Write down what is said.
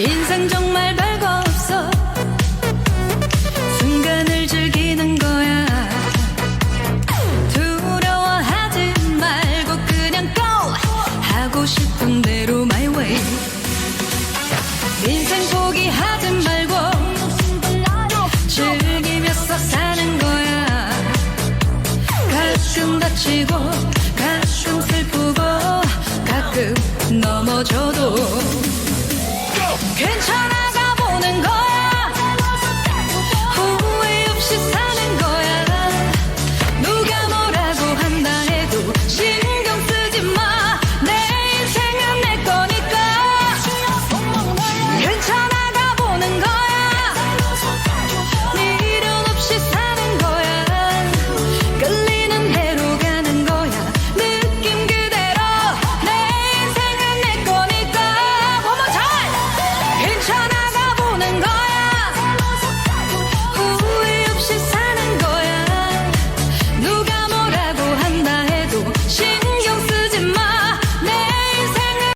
인생 정말 별거 없어. 순간을 즐기는 거야. 두려워하지 말고 그냥 go. 하고 싶은 대로 my way. 인생 포기하지 말고 즐기면서 사는 거야. 가끔 다치고 가끔 슬프고 가끔 넘어져도